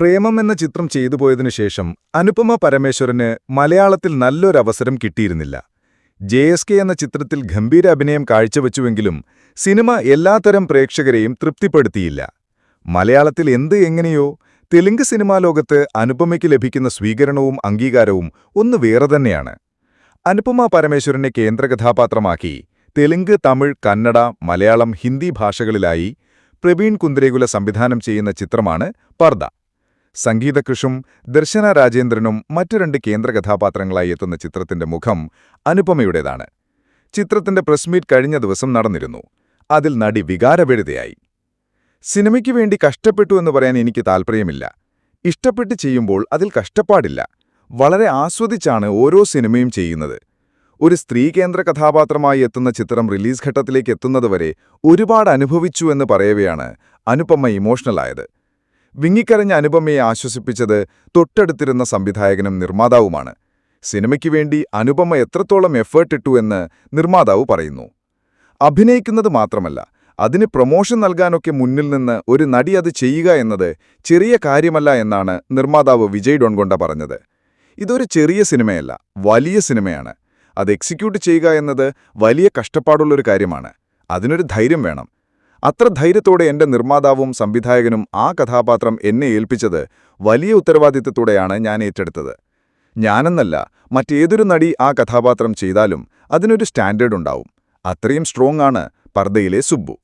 പ്രേമം എന്ന ചിത്രം ചെയ്തു പോയതിനു ശേഷം അനുപമ പരമേശ്വരന് മലയാളത്തിൽ നല്ലൊരവസരം കിട്ടിയിരുന്നില്ല. ജെ എസ് കെ എന്ന ചിത്രത്തിൽ ഗംഭീര അഭിനയം കാഴ്ചവെച്ചുവെങ്കിലും സിനിമ എല്ലാത്തരം പ്രേക്ഷകരെയും തൃപ്തിപ്പെടുത്തിയില്ല. മലയാളത്തിൽ എന്ത് എങ്ങനെയോ തെലുങ്ക് സിനിമാ ലോകത്ത് അനുപമയ്ക്ക് ലഭിക്കുന്ന സ്വീകരണവും അംഗീകാരവും ഒന്ന് വേറെ തന്നെയാണ്. അനുപമ പരമേശ്വരനെ കേന്ദ്ര കഥാപാത്രമാക്കി തെലുങ്ക് തമിഴ് കന്നഡ മലയാളം ഹിന്ദി ഭാഷകളിലായി പ്രവീൺ കുന്ദ്രേകുല സംവിധാനം ചെയ്യുന്ന ചിത്രമാണ് പർദ സംഗീതകൃഷും ദർശന രാജേന്ദ്രനും മറ്റു രണ്ട് കേന്ദ്ര കഥാപാത്രങ്ങളായി എത്തുന്ന ചിത്രത്തിന്റെ മുഖം അനുപമയുടേതാണ്. ചിത്രത്തിന്റെ പ്രസ് മീറ്റ് കഴിഞ്ഞ ദിവസം നടന്നിരുന്നു. അതിൽ നടി വികാരവെഴുതയായി സിനിമയ്ക്കു വേണ്ടി കഷ്ടപ്പെട്ടു എന്ന് പറയാൻ എനിക്ക് താൽപ്പര്യമില്ല ഇഷ്ടപ്പെട്ട് ചെയ്യുമ്പോൾ അതിൽ കഷ്ടപ്പാടില്ല. വളരെ ആസ്വദിച്ചാണ് ഓരോ സിനിമയും ചെയ്യുന്നത്. ഒരു സ്ത്രീ കേന്ദ്ര കഥാപാത്രമായി എത്തുന്ന ചിത്രം റിലീസ് ഘട്ടത്തിലേക്ക് എത്തുന്നതുവരെ ഒരുപാട് അനുഭവിച്ചു എന്ന് പറയവെയാണ് അനുപമ ഇമോഷണലായത്. വിങ്ങിക്കരഞ്ഞ അനുപമയെ ആശ്വസിപ്പിച്ചത് തൊട്ടടുത്തിരുന്ന സംവിധായകനും നിർമ്മാതാവുമാണ്. സിനിമയ്ക്ക് വേണ്ടി അനുപമ എത്രത്തോളം എഫേർട്ട് ഇട്ടു എന്ന് നിർമ്മാതാവ് പറയുന്നു. അഭിനയിക്കുന്നത് മാത്രമല്ല അതിന് പ്രൊമോഷൻ നൽകാനൊക്കെ മുന്നിൽ നിന്ന് ഒരു നടി അത് ചെയ്യുക എന്നത് ചെറിയ കാര്യമല്ല എന്നാണ് നിർമ്മാതാവ് വിജയ് ഡോൺകൊണ്ട പറഞ്ഞത്. ഇതൊരു ചെറിയ സിനിമയല്ല വലിയ സിനിമയാണ്. അത് എക്സിക്യൂട്ട് ചെയ്യുക എന്നത് വലിയ കഷ്ടപ്പാടുള്ളൊരു കാര്യമാണ്. അതിനൊരു ധൈര്യം വേണം. അത്ര ധൈര്യത്തോടെ എന്റെ നിർമ്മാതാവും സംവിധായകനും ആ കഥാപാത്രം എന്നെ ഏൽപ്പിച്ചത് വലിയ ഉത്തരവാദിത്തത്തോടെയാണ് ഞാൻ ഏറ്റെടുത്തത്. ഞാനെന്നല്ല മറ്റേതൊരു നടി ആ കഥാപാത്രം ചെയ്താലും അതിനൊരു സ്റ്റാൻഡേർഡ് ഉണ്ടാവും അത്രയും സ്ട്രോങ് ആണ് പർദ്ദയിലെ സുബ്ബു.